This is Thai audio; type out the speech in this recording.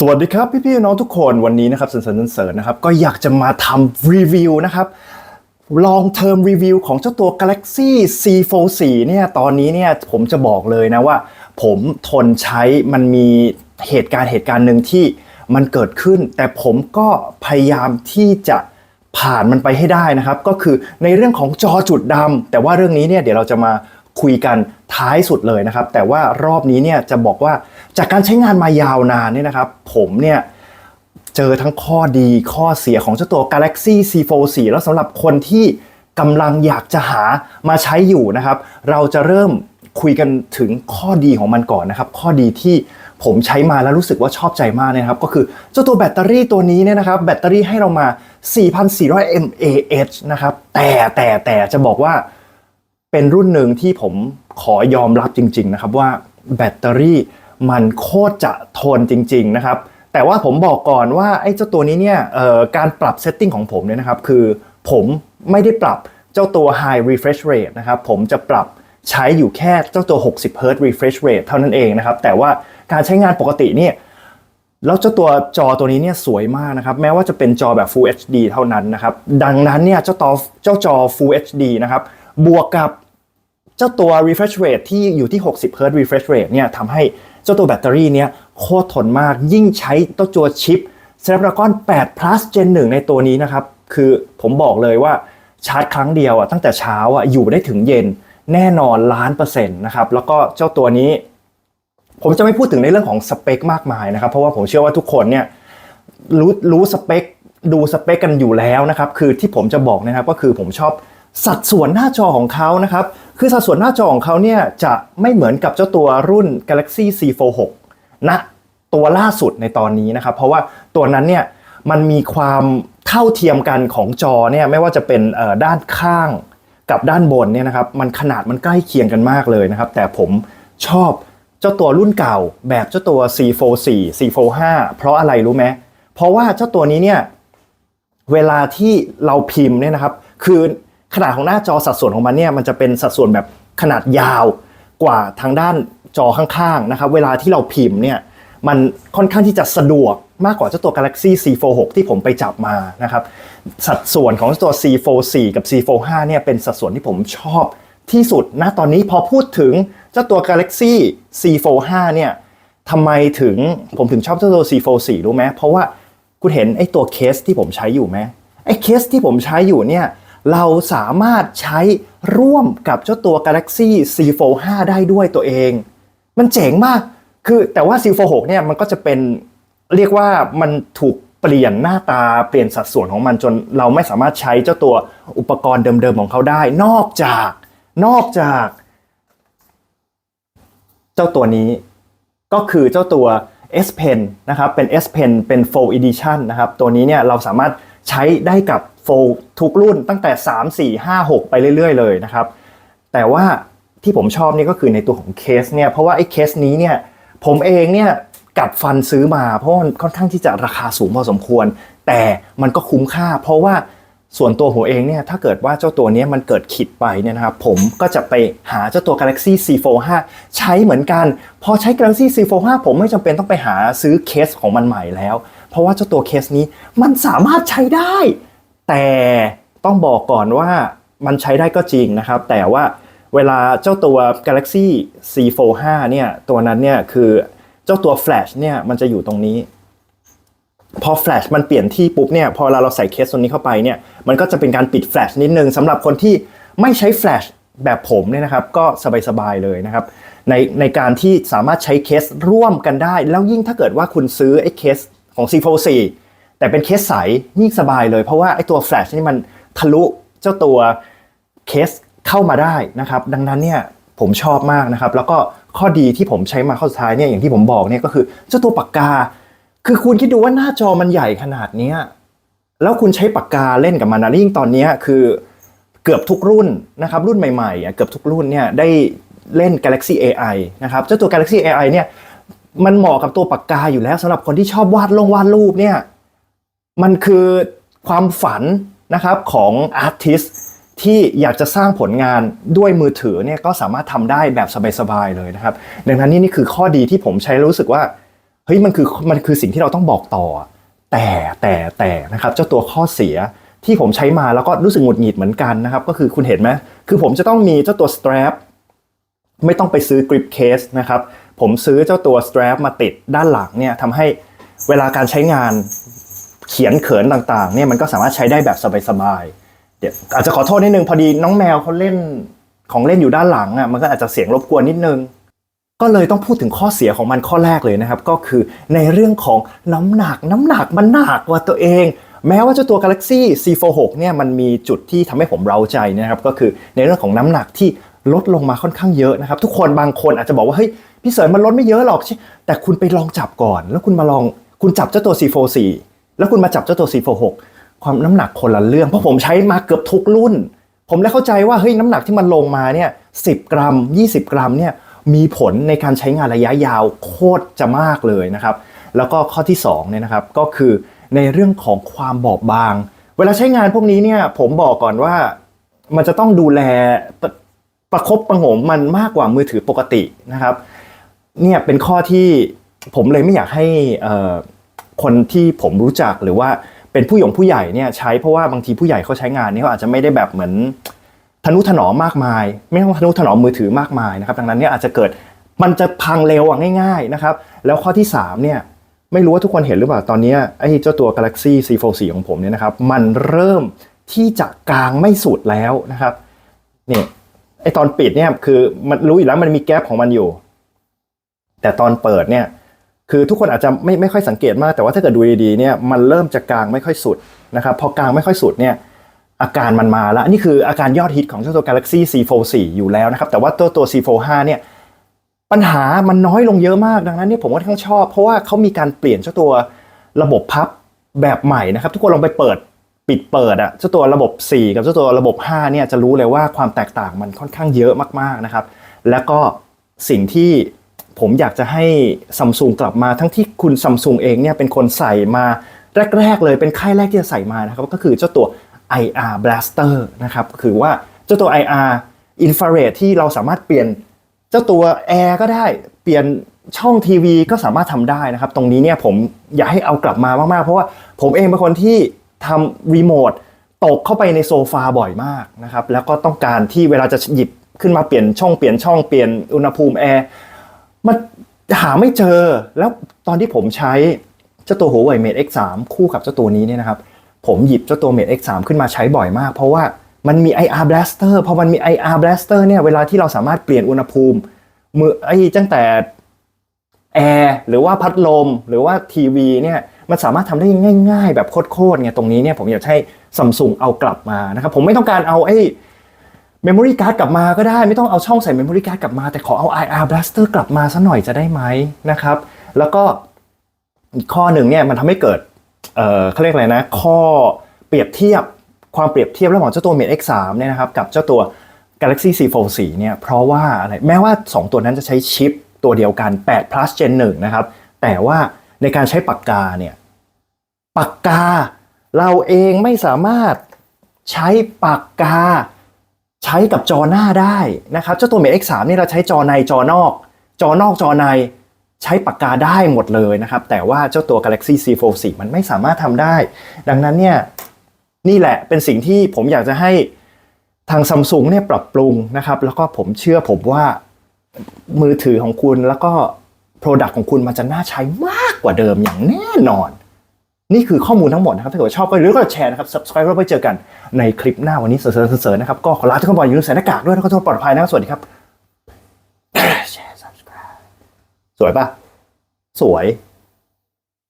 สวัสดีครับพี่พี่น้องทุกคนวันนี้นะครับเสริญเสริญเสริญนะครับก็อยากจะมาทำรีวิวนะครับลองเทอมรีวิวของเจ้าตัว Galaxy C44 เนี่ยตอนนี้เนี่ยผมจะบอกเลยนะว่า ผมทนใช้มันมีเหตุการณ์เหตุการณ์หนึ่งที่มันเกิดขึ้น แต่ผมก็พยายามที่จะผ่านมันไปให้ได้นะครับ ก็คือในเรื่องของจอจุดดำแต่ว่าเรื่องนี้เนี่ยเดี๋ยวเราจะมาคุยกันท้ายสุดเลยนะครับ แต่ว่ารอบนี้เนี่ยจะบอกว่า จากการใช้งานมายาวนานเนี่ยนะครับ ผมเนี่ยเจอทั้งข้อดีข้อเสียของเจ้าตัว Galaxy C44 แล้วสำหรับคนที่กำลังอยากจะหามาใช้อยู่นะครับ เราจะเริ่มคุยกันถึงข้อดีของมันก่อนนะครับ ข้อดีที่ผมใช้มาแล้วรู้สึกว่าชอบใจมากนะครับ ก็คือเจ้าตัวแบตเตอรี่ตัวนี้เนี่ยนะครับ แบตเตอรี่ให้เรามา 4,400 mAh นะครับ แต่แต่แต่จะบอกว่าเป็นรุ่นหนึ่งที่ผมขอยอมรับจริง ๆ นะครับว่าแบตเตอรี่ มันโคตรจะทนจริง ๆ นะครับ แต่ว่าผมบอกก่อนว่าไอ้เจ้าตัวนี้เนี่ยการปรับเซตติ้งของผมเนี่ยนะครับ คือผมไม่ได้ปรับเจ้าตัว High Refresh Rate นะครับ ผมจะปรับใช้อยู่แค่เจ้าตัว 60 Hz Refresh Rate เท่านั้นเองนะครับ แต่ว่าการใช้งานปกติเนี่ยแล้วเจ้าตัวจอตัวนี้เนี่ยสวยมากนะครับ แม้ว่าจะเป็นจอแบบ Full HD เท่านั้นนะครับ ดังนั้นเนี่ยเจ้าตัวเจ้าจอ Full HD นะครับ บวกกับ เจ้าตัว refresh rate ที่อยู่ที่ 60 Hz refresh rate เนี่ยทำให้เจ้าตัวแบตเตอรี่เนี่ยโคตรทนมากยิ่งใช้ตัวตัวชิป Snapdragon 8 plus Gen 1 ในตัวนี้นะครับ คือผมบอกเลยว่าชาร์จครั้งเดียวอะตั้งแต่เช้าอะอยู่ได้ถึงเย็นแน่นอนล้านเปอร์เซ็นต์นะครับแล้วก็เจ้าตัวนี้ ผมจะไม่พูดถึงในเรื่องของสเปคมากมายนะครับ เพราะว่าผมเชื่อว่าทุกคนเนี่ยรู้รู้สเปคดูสเปคกันอยู่แล้วนะครับ คือที่ผมจะบอกนะครับก็คือผมชอบ สัดส่วนหน้าจอของเขานะครับ คือสัดส่วนหน้าจอของเขาเนี่ยจะไม่เหมือนกับเจ้าตัวรุ่น Galaxy C46 ณตัวล่าสุดในตอนนี้นะครับ เพราะว่าตัวนั้นเนี่ยมันมีความเท่าเทียมกันของจอเนี่ยไม่ว่าจะเป็นด้านข้างกับด้านบนเนี่ยนะครับมันขนาดมันใกล้เคียงกันมากเลยนะครับ แต่ผมชอบเจ้าตัวรุ่นเก่าแบบเจ้าตัว C44 C45 เพราะอะไรรู้ไหมเพราะว่าเจ้าตัวนี้เนี่ยเวลาที่เราพิมพ์เนี่ยนะครับ คือ ขนาดของหน้าจอสัดส่วนของมันเนี่ยมันจะเป็นสัดส่วนแบบขนาดยาวกว่าทางด้านจอข้างๆนะครับเวลาที่เราพิมพ์เนี่ยมันค่อนข้างที่จะสะดวกมากกว่าเจ้าตัว Galaxy C46 ที่ผมไปจับมานะครับสัดส่วนของเจ้าตัว C44 กับ C45 เนี่ยเป็นสัดส่วนที่ผมชอบที่สุดนะตอนนี้พอพูดถึงเจ้าตัว Galaxy C45 เนี่ยทำไมถึงผมถึงชอบเจ้าตัว C44 รู้ไหมเพราะว่าคุณเห็นไอ้ตัวเคสที่ผมใช้อยู่ไหมไอ้เคสที่ผมใช้อยู่เนี่ย เราสามารถใช้ร่วมกับเจ้าตัว Galaxy C45 ได้ด้วยตัวเอง มันเจ๋งมาก คือแต่ว่า C46 เนี่ยมันก็จะเป็นเรียกว่ามันถูกเปลี่ยนหน้าตาเปลี่ยนสัดส่วนของมันจนเราไม่สามารถใช้เจ้าตัวอุปกรณ์เดิมๆของเขาได้ นอกจาก นอกจาก เจ้าตัวนี้ก็คือเจ้าตัว S Pen นะครับเป็น S Pen เป็น Full Edition นะครับตัวนี้เนี่ยเราสามารถใช้ได้กับ Full ทุกรุ่นตั้งแต่ 3 4 5 6 ไปเรื่อย ๆ เลยนะครับ แต่ว่าที่ผมชอบนี่ก็คือในตัวของเคสเนี่ย เพราะว่าไอ้เคสนี้เนี่ยผมเองเนี่ยกัดฟันซื้อมาเพราะมันค่อนข้างที่จะราคาสูงพอสมควร แต่มันก็คุ้มค่า เพราะว่าส่วนตัวผมเองเนี่ยถ้าเกิดว่าเจ้าตัวนี้มันเกิดขิดไปเนี่ยนะครับผมก็จะไปหาเจ้าตัว Galaxy C45 ใช้เหมือนกัน พอใช้ Galaxy C45 ผมไม่จำเป็นต้องไปหาซื้อเคสของมันใหม่แล้ว เพราะว่าเจ้าตัวเคสนี้มันสามารถใช้ได้ แต่ต้องบอกก่อนว่ามันใช้ได้ก็จริงนะครับ แต่ว่าเวลาเจ้าตัว Galaxy C45 เนี่ย ตัวนั้นเนี่ยคือเจ้าตัว Flash เนี่ยมันจะอยู่ตรงนี้ พอแฟลชมันเปลี่ยนที่ปุ๊บเนี่ย พอเวลาเราใส่เคสตัวนี้เข้าไปเนี่ย มันก็จะเป็นการปิดแฟลชนิดนึงสำหรับคนที่ไม่ใช้แฟลชแบบผมเนี่ยนะครับ ก็สบายๆเลยนะครับ ในในการที่สามารถใช้เคสร่วมกันได้ แล้วยิ่งถ้าเกิดว่าคุณซื้อไอ้เคสของ C44 แต่เป็นเคสใสยิ่งสบายเลยเพราะว่าไอ้ตัวแฟลชนี่มันทะลุเจ้าตัวเคสเข้ามาได้นะครับ ดังนั้นเนี่ยผมชอบมากนะครับ แล้วก็ข้อดีที่ผมใช้มาข้อสุดท้ายเนี่ยอย่างที่ผมบอกเนี่ยก็คือเจ้าตัวปากกา คือคุณคิดดูว่าหน้าจอมันใหญ่ขนาดเนี้ยแล้วคุณใช้ปากกาเล่นกับมันนะยิ่งตอนนี้คือเกือบทุกรุ่นนะครับรุ่นใหม่ๆอะเกือบทุกรุ่นเนี่ยได้เล่น Galaxy AI นะครับเจ้าตัว Galaxy AI เนี่ยมันเหมาะกับตัวปากกาอยู่แล้วสำหรับคนที่ชอบวาดลงวาดรูปเนี่ย มันคือความฝันนะครับของอาร์ติสที่อยากจะสร้างผลงานด้วยมือถือเนี่ยก็สามารถทำได้แบบสบายๆเลยนะครับ ดังนั้นนี่นี่คือข้อดีที่ผมใช้แล้วรู้สึกว่าเฮ้ยมันคือมันคือสิ่งที่เราต้องบอกต่อ แต่แต่แต่นะครับเจ้าตัวข้อเสียที่ผมใช้มาแล้วก็รู้สึกหงุดหงิดเหมือนกันนะครับ ก็คือคุณเห็นไหมคือผมจะต้องมีเจ้าตัว strap ไม่ต้องไปซื้อกริปเคสนะครับผมซื้อเจ้าตัว strap มาติดด้านหลังเนี่ยทำให้เวลาการใช้งาน เขียนเขินต่างๆเนี่ยมันก็สามารถใช้ได้แบบสบายๆเดี๋ยวอาจจะขอโทษนิดนึงพอดีน้องแมวเขาเล่นของเล่นอยู่ด้านหลังอะมันก็อาจจะเสียงรบกวนนิดนึง ก็เลยต้องพูดถึงข้อเสียของมันข้อแรกเลยนะครับ ก็คือในเรื่องของน้ำหนักน้ำหนักมันหนักกว่าตัวเอง แม้ว่าเจ้าตัว Galaxy C46 เนี่ยมันมีจุดที่ทำให้ผมเร้าใจนะครับ ก็คือในเรื่องของน้ำหนักที่ลดลงมาค่อนข้างเยอะนะครับ ทุกคนบางคนอาจจะบอกว่าเฮ้ยพี่เสริมมันลดไม่เยอะหรอกใช่แต่คุณไปลองจับก่อน แล้วคุณมาลองคุณจับเจ้าตัว C44 แล้วคุณมาจับเจ้าตัว C46 ความน้ำหนักคนละเรื่องเพราะผมใช้มาเกือบทุกรุ่น ผมเลยเข้าใจว่าเฮ้ยน้ำหนักที่มันลงมาเนี่ย10กรัม 20 กรัมเนี่ยมีผลในการใช้งานระยะยาวโคตรจะมากเลยนะครับ แล้วก็ข้อที่2เนี่ยนะครับก็คือในเรื่องของความบอบบาง เวลาใช้งานพวกนี้เนี่ยผมบอกก่อนว่ามันจะต้องดูแลประประคบประหงมมันมากกว่ามือถือปกตินะครับเนี่ยเป็นข้อที่ผมเลยไม่อยากให้อ่อ คนที่ผมรู้จักหรือว่าเป็นผู้หยงผู้ใหญ่เนี่ยใช้เพราะว่าบางทีผู้ใหญ่เขาใช้งานนี่เขาอาจจะไม่ได้แบบเหมือนทนุถนอมมากมาย ไม่ต้องทนุถนอมมือถือมากมายนะครับดังนั้นเนี่ยอาจจะเกิดมันจะพังเร็วง่ายๆนะครับแล้วข้อที่3เนี่ยไม่รู้ว่าทุกคนเห็นหรือเปล่าตอนนี้ไอ้เจ้าตัว Galaxy C44 ของผมเนี่ยนะครับมันเริ่มที่จะกลางไม่สุดแล้วนะครับเนี่ยไอตอนปิดเนี่ยคือมันรู้อยู่แล้วมันมีแกลบของมันอยู่ แต่ตอนเปิดเนี่ย คือทุกคนอาจจะไม่ไม่ค่อยสังเกตมากแต่ว่าถ้าเกิดดูดีๆเนี่ยมันเริ่มจะกลางไม่ค่อยสุดนะครับพอกลางไม่ค่อยสุดเนี่ยอาการมันมาแล้วนี่คืออาการยอดฮิตของเจ้าตัว Galaxy C44 อยู่แล้วนะครับแต่ว่าตัวตัว C45 เนี่ยปัญหามันน้อยลงเยอะมากดังนั้นเนี่ยผมก็ค่อนข้างชอบ เพราะว่าเขามีการเปลี่ยนเจ้าตัวระบบพับแบบใหม่นะครับทุกคนลองไปเปิดปิดเปิดอะเจ้าตัวระบบ 4 กับเจ้าตัวระบบ 5เนี่ยจะรู้เลยว่าความแตกต่างมันค่อนข้างเยอะมากๆนะครับ แล้วก็สิ่งที่ ผมอยากจะให้ซัมซุงกลับมาทั้งที่คุณซัมซุงเองเนี่ยเป็นคนใส่มาแรก ๆ เลยเป็นค่ายแรกที่จะใส่มานะครับก็คือเจ้าตัว IR Blaster นะครับก็คือว่าเจ้าตัว IR Infrared ที่เราสามารถเปลี่ยนเจ้าตัวแอร์ก็ได้เปลี่ยนช่องทีวีก็สามารถทำได้นะครับ ตรงนี้เนี่ยผมอยากให้เอากลับมามาก ๆ เพราะว่าผมเองเป็นคนที่ทำรีโมทตกเข้าไปในโซฟาบ่อยมากนะครับแล้วก็ต้องการที่เวลาจะหยิบขึ้นมาเปลี่ยนช่องเปลี่ยนช่องเปลี่ยนอุณหภูมิแอร์ มันหาไม่เจอแล้วตอนที่ผมใช้เจ้าตัว Huawei Mate X3 คู่กับเจ้าตัวนี้เนี่ยนะครับ ผมหยิบเจ้าตัว Mate X3 ขึ้นมาใช้บ่อยมาก เพราะว่ามันมี IR Blaster พอมันมี IR Blaster เนี่ยเวลาที่เราสามารถเปลี่ยนอุณหภูมิมือไอ้ตั้งแต่แอร์หรือว่าพัดลมหรือว่าทีวีเนี่ยมันสามารถทำได้ง่าย ๆ แบบโคตรๆไงตรงนี้เนี่ยผมอยากให้ซัมซุงเอากลับมานะครับผมไม่ต้องการเอาไอ้ เมมโมรี่การ์ดกลับมาก็ได้ไม่ต้องเอาช่องใส่เมมโมรี่การ์ดกลับมาแต่ขอเอา IR Blaster กลับมาซะหน่อยจะได้ไหมนะครับ แล้วก็อีกข้อหนึ่งเนี่ยมันทำให้เกิดเอ่อเขาเรียกอะไรนะ ข้อเปรียบเทียบความเปรียบเทียบระหว่างเจ้าตัว Mate X3 เนี่ยนะครับกับเจ้าตัว Galaxy C44 เนี่ยเพราะว่าอะไรแม้ว่า 2 ตัวนั้นจะใช้ชิปตัวเดียวกัน 8 plus Gen 1นะครับแต่ว่าในการใช้ปากกาเนี่ยปากกาเราเองไม่สามารถใช้ปากกา ใช้กับจอหน้าได้นะครับเจ้าตัว Mate X3 นี่เราใช้จอในจอนอก จอนอกจอในใช้ปากกาได้หมดเลยนะครับ แต่ว่าเจ้าตัว Galaxy C44 มันไม่สามารถทำได้ ดังนั้นเนี่ยนี่แหละเป็นสิ่งที่ผมอยากจะให้ทางซัมซุงเนี่ยปรับปรุงนะครับ แล้วก็ผมเชื่อผมว่ามือถือของคุณแล้วก็ Product ของคุณมันจะน่าใช้มากกว่าเดิมอย่างแน่นอน นี่คือข้อมูลทั้งหมดนะครับ ถ้าเกิดว่าชอบก็อย่าลืมกดแชร์นะครับ subscribe แล้วไปเจอกันในคลิปหน้าวันนี้เสริร์เสริร์นะครับ ก็ขอลาทุกคนไปอย่าลืมใส่หน้ากากด้วยแล้วก็ทุกคนปลอดภัยนะสวัสดีครับ แชร์ subscribe สวยปะสวย